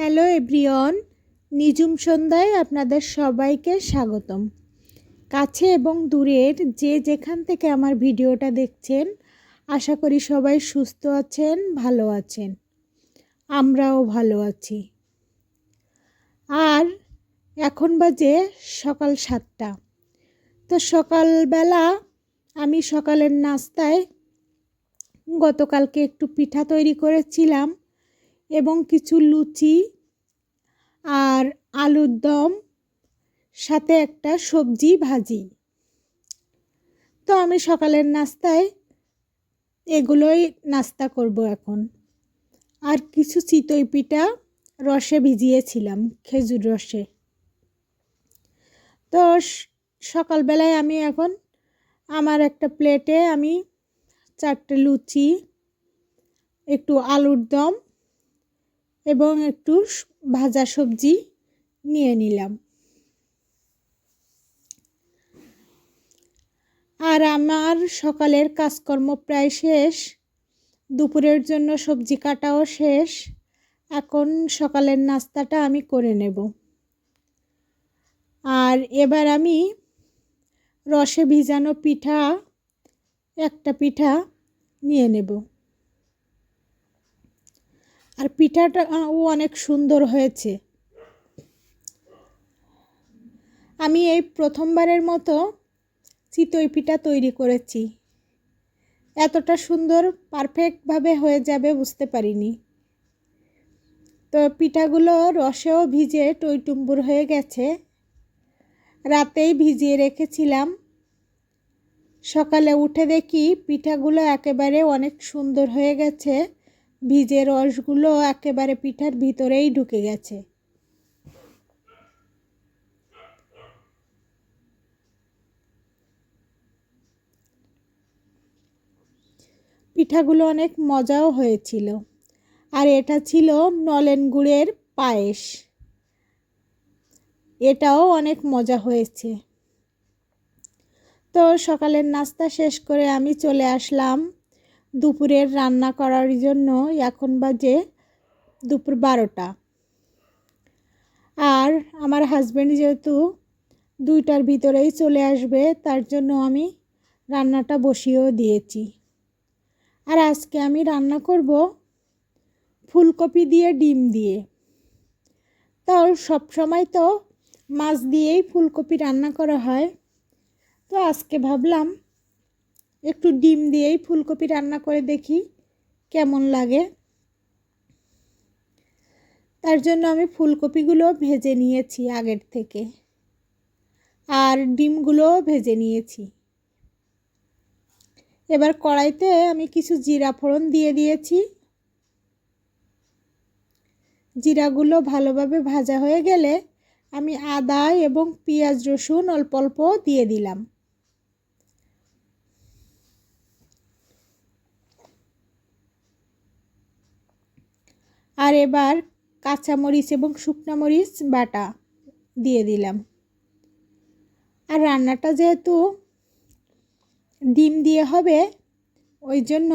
Hello everyone Nijum সন্ধ্যায় আপনাদের সবাইকে স্বাগতম। কাছে এবং দূরের যে যেখান থেকে আমার ভিডিওটা দেখছেন, আশা করি সবাই সুস্থ আছেন, ভালো আছেন। আমরাও ভালো আছি। আর এখন বাজে সকাল সাতটা। তো সকালবেলা আমি সকালের নাস্তায় গতকালকে একটু পিঠা তৈরি করেছিলাম। এবং কিছু লুচি আর আলুর দম, সাথে একটা সবজি ভাজি। তো আমি সকালের নাস্তায় এগুলোই নাস্তা করব এখন। আর কিছু চিতই পিঠা রসে ভিজিয়েছিলাম, খেজুর রসে। তো সকালবেলায় আমি এখন আমার একটা প্লেটে আমি চারটে লুচি, একটু আলুর দম এবং একটু ভাজা সবজি নিয়ে নিলাম। আর আমার সকালের কাজকর্ম প্রায় শেষ। দুপুরের জন্য সবজি কাটাও শেষ। এখন সকালের নাস্তাটা আমি করে নেব। আর এবার আমি রসে ভিজানো পিঠা, একটা পিঠা নিয়ে নেব। আর পিঠাটা ও অনেক সুন্দর হয়েছে। আমি এই প্রথমবারের মতো চিতই পিঠা তৈরি করেছি। এতটা সুন্দর, পারফেক্টভাবে হয়ে যাবে বুঝতে পারিনি। তো পিঠাগুলো রসেও ভিজে টইটুম্বুর হয়ে গেছে। রাতেই ভিজিয়ে রেখেছিলাম। সকালে উঠে দেখি পিঠাগুলো একেবারে অনেক সুন্দর হয়ে গেছে। ভিজে রসগুলো একেবারে পিঠার ভিতরেই ঢুকে গেছে। পিঠাগুলো অনেক মজাও হয়েছিল। আর এটা ছিল নলেন গুড়ের পায়েস। এটাও অনেক মজা হয়েছে। তো সকালের নাস্তা শেষ করে আমি চলে আসলাম। দুপুরের রান্না করার জন্য এখন বাজে দুপুর বারোটা। আর আমার হাজব্যান্ড যেহেতু দুইটার ভিতরেই চলে আসবে, তার জন্য আমি রান্নাটা বসিয়েও দিয়েছি। আর আজকে আমি রান্না করব ফুলকপি দিয়ে ডিম দিয়ে। তাও সব সময় তো মাছ দিয়েই ফুলকপি রান্না করা হয়। তো আজকে ভাবলাম একটু ডিম দিয়েই ফুলকপি রান্না করে দেখি কেমন লাগে। তার জন্য আমি ফুলকপিগুলো ভেজে নিয়েছি আগের থেকে। আর ডিমগুলোও ভেজে নিয়েছি। এবার কড়াইতে আমি কিছু জিরা ফোড়ন দিয়ে দিয়েছি। জিরাগুলো ভালোভাবে ভাজা হয়ে গেলে আমি আদা এবং পেঁয়াজ রসুন অল্প অল্প দিয়ে দিলাম। আর এবার কাঁচামরিচ এবং শুকনা মরিচ বাটা দিয়ে দিলাম। আর রান্নাটা যেহেতু ডিম দিয়ে হবে, ওই জন্য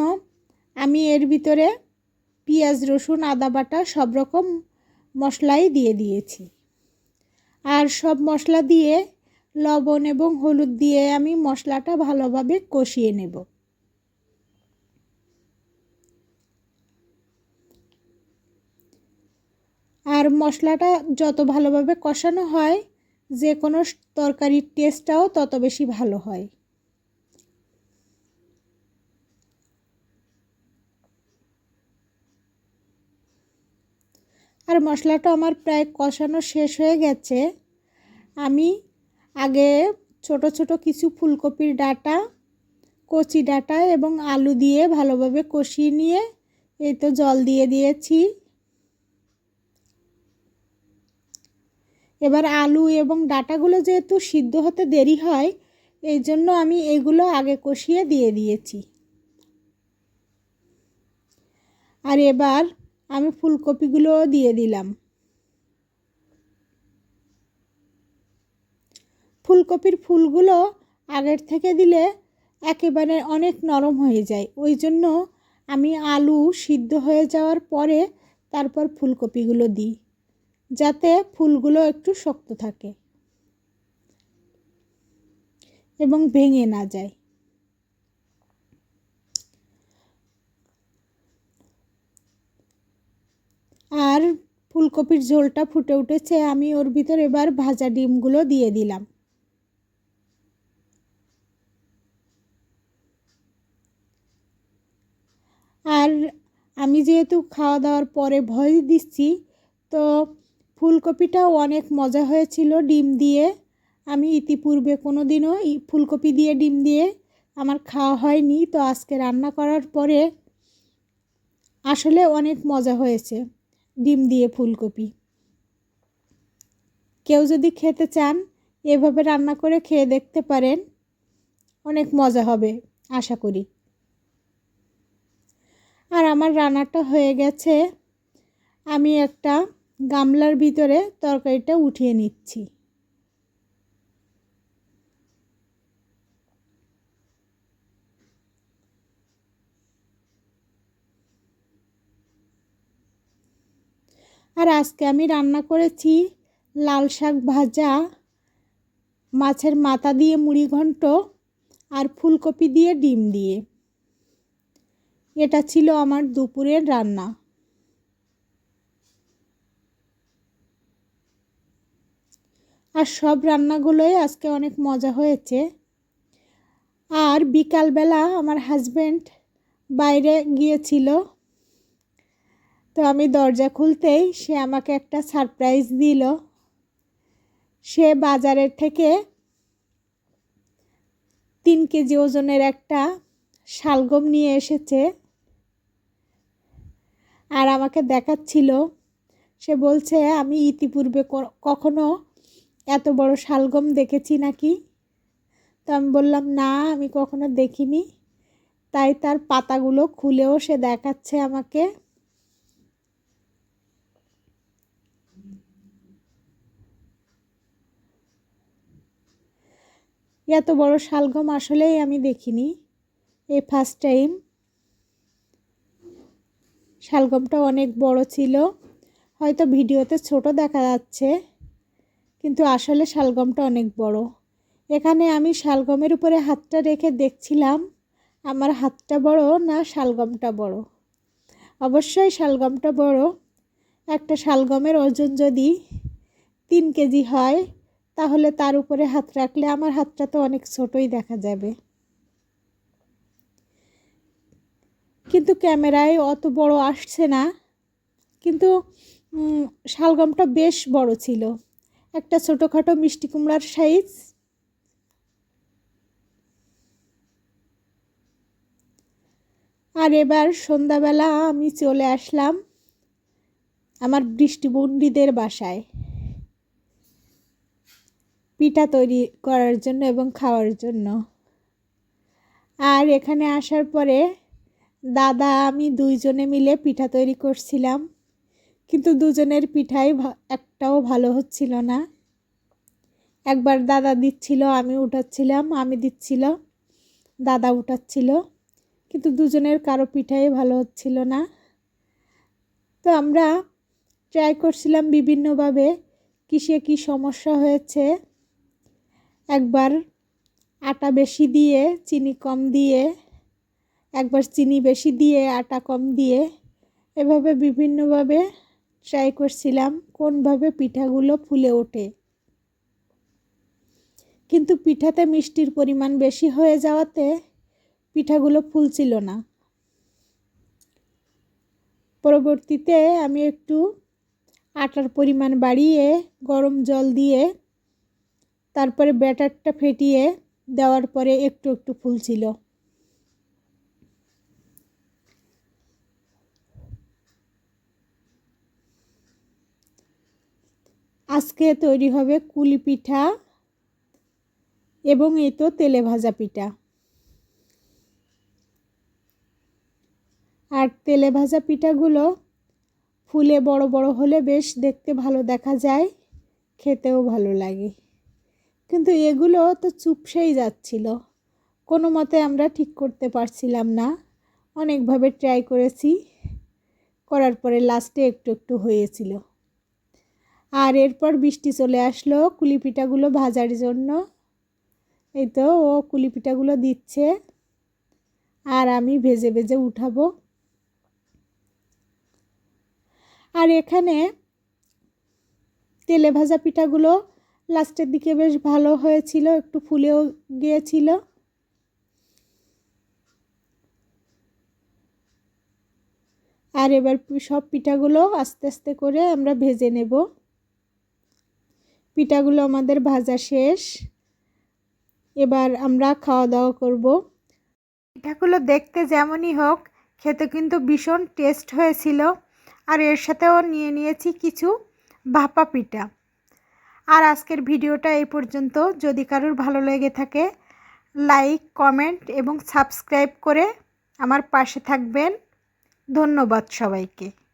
আমি এর ভিতরে পেঁয়াজ, রসুন, আদা বাটা সব রকম মশলাই দিয়ে দিয়েছি। আর সব মশলা দিয়ে লবণ এবং হলুদ দিয়ে আমি মশলাটা ভালোভাবে কষিয়ে নেব। আর মশলাটা যত ভালোভাবে কষানো হয়, যে কোনো তরকারির টেস্টটাও তত বেশি ভালো হয়। আর মশলাটা আমার প্রায় কষানো শেষ হয়ে গেছে। আমি আগে ছোট ছোট কিছু ফুলকপির ডাটা, কচি ডাটা এবং আলু দিয়ে ভালোভাবে কষিয়ে নিয়ে, এই তো জল দিয়ে দিয়েছি। এবার আলু এবং ডাটাগুলো যেহেতু সিদ্ধ হতে দেরি হয়, এই জন্য আমি এগুলো আগে কষিয়ে দিয়ে দিয়েছি। আর এবার আমি ফুলকপিগুলোও দিয়ে দিলাম। ফুলকপির ফুলগুলো আগের থেকে দিলে একেবারে অনেক নরম হয়ে যায়। ওই জন্য আমি আলু সিদ্ধ হয়ে যাওয়ার পরে তারপর ফুলকপিগুলো দিই। যাতে ফুলগুলো একটু শক্ত থাকে এবং ভেঙে না যায়। আর ফুলকপির ঝোলটা ফুটে উঠেছে, আমি ওর ভিতর এবার ভাজা ডিমগুলো দিয়ে দিলাম। আর আমি যেহেতু খাওয়া দাওয়ার পরে ভয় দিচ্ছি, তো ফুলকপিটাও অনেক মজা হয়েছিল ডিম দিয়ে। আমি ইতিপূর্বে কোনো দিনও ফুলকপি দিয়ে, ডিম দিয়ে আমার খাওয়া হয়নি। তো আজকে রান্না করার পরে আসলে অনেক মজা হয়েছে ডিম দিয়ে ফুলকপি। কেউ যদি খেতে চান, এভাবে রান্না করে খেয়ে দেখতে পারেন। অনেক মজা হবে, আশা করি। আর আমার রান্নাটা হয়ে গেছে। আমি একটা গামলার ভিতরে তরকারিটা উঠিয়ে নিচ্ছি। আর আজকে আমি রান্না করেছি লাল শাক ভাজা, মাছের মাথা দিয়ে মুড়ি ঘন্ট আর ফুলকপি দিয়ে ডিম দিয়ে। এটা ছিল আমার দুপুরের রান্না। আর সব রান্নাগুলোই আজকে অনেক মজা হয়েছে। আর বিকালবেলা আমার হাজব্যান্ড বাইরে গিয়েছিল। তো আমি দরজা খুলতেই সে আমাকে একটা সারপ্রাইজ দিল। সে বাজারের থেকে তিন কেজি ওজনের একটা শালগম নিয়ে এসেছে। আর আমাকে দেখাচ্ছিল। সে বলছে, আমি ইতিপূর্বে কখনো এত বড় শালগম দেখেছি নাকি? তো আমি বললাম, না, আমি কখনো দেখিনি। তাই তার পাতাগুলো খুলেও সে দেখাচ্ছে আমাকে। এত বড় শালগম আসলেই আমি দেখিনি। এই ফার্স্ট টাইম শালগমটা অনেক বড় ছিল। হয়তো ভিডিওতে ছোট দেখা যাচ্ছে। কিন্তু আসলে শালগমটা অনেক বড়। এখানে আমি শালগমের উপরে হাতটা রেখে দেখছিলাম, আমার হাতটা বড় না শালগমটা বড়। অবশ্যই শালগমটা বড়। একটা শালগমের ওজন যদি তিন কেজি হয়, তাহলে তার উপরে হাত রাখলে আমার হাতটা তো অনেক ছোটই দেখা যাবে। কিন্তু ক্যামেরায় অত বড় আসছে না। কিন্তু শালগমটা বেশ বড় ছিল। একটা ছোটোখাটো মিষ্টি কুমড়ার সাইজ। আর এবার সন্ধ্যাবেলা আমি চলে আসলাম আমার বৃষ্টিবন্ডিদের বাসায়। পিঠা তৈরি করার জন্য এবং খাওয়ার জন্য। আর এখানে আসার পরে দাদা, আমি দুইজনে মিলে পিঠা তৈরি করছিলাম। কিন্তু দুজনের পিঠাই একটাও ভালো হচ্ছিল না। একবার দাদা দিচ্ছিল, আমি উঠাচ্ছিলাম, আমি দিচ্ছিল, দাদা উঠাচ্ছিল, কিন্তু দুজনের কারও পিঠাই ভালো হচ্ছিল না। তো আমরা ট্রাই করছিলাম বিভিন্নভাবে, কিসে কি সমস্যা হয়েছে। একবার আটা বেশি দিয়ে, চিনি কম দিয়ে, একবার চিনি বেশি দিয়ে, আটা কম দিয়ে, এভাবে বিভিন্নভাবে ট্রাই করছিলাম কোনভাবে পিঠাগুলো ফুলে ওঠে। কিন্তু পিঠাতে মিষ্টির পরিমাণ বেশি হয়ে যাওয়াতে পিঠাগুলো ফুলছিল না। পরবর্তীতে আমি একটু আটার পরিমাণ বাড়িয়ে গরম জল দিয়ে তারপরে ব্যাটারটা ফেটিয়ে দেওয়ার পরে একটু একটু ফুলছিল। আজকে তৈরি হবে কুলি পিঠা এবং এই তো তেলে ভাজা পিঠা। আর তেলে ভাজা পিঠাগুলো ফুলে বড় বড় হলে বেশ দেখতে ভালো দেখা যায়, খেতেও ভালো লাগে। কিন্তু এগুলো তো চুপসেই যাচ্ছিল। কোনো মতে আমরা ঠিক করতে পারছিলাম না। অনেকভাবে ট্রাই করেছি, করার পরে লাস্টে একটু একটু হয়েছিল। আর এরপর বৃষ্টি চলে আসলো কুলি পিঠাগুলো ভাজার জন্য। এই তো ও কুলি পিঠাগুলো দিচ্ছে। আর আমি ভেজে ভেজে উঠাবো। আর এখানে তেলে ভাজা পিঠাগুলো লাস্টের দিকে বেশ ভালো হয়েছিল, একটু ফুলেও গিয়েছিল। আর এবার সব পিঠাগুলো আস্তে আস্তে করে আমরা ভেজে নেব। পিঠাগুলো আমাদের ভাজা শেষ। এবার আমরা খাওয়া দাওয়া করব। পিঠাগুলো দেখতে যেমনই হোক, খেতে কিন্তু ভীষণ টেস্ট হয়েছিল। আর এর সাথেও নিয়ে নিয়েছি কিছু ভাপা পিঠা। আর আজকের ভিডিওটা এই পর্যন্ত। যদি কারোর ভালো লেগে থাকে, লাইক, কমেন্ট এবং সাবস্ক্রাইব করে আমার পাশে থাকবেন। ধন্যবাদ সবাইকে।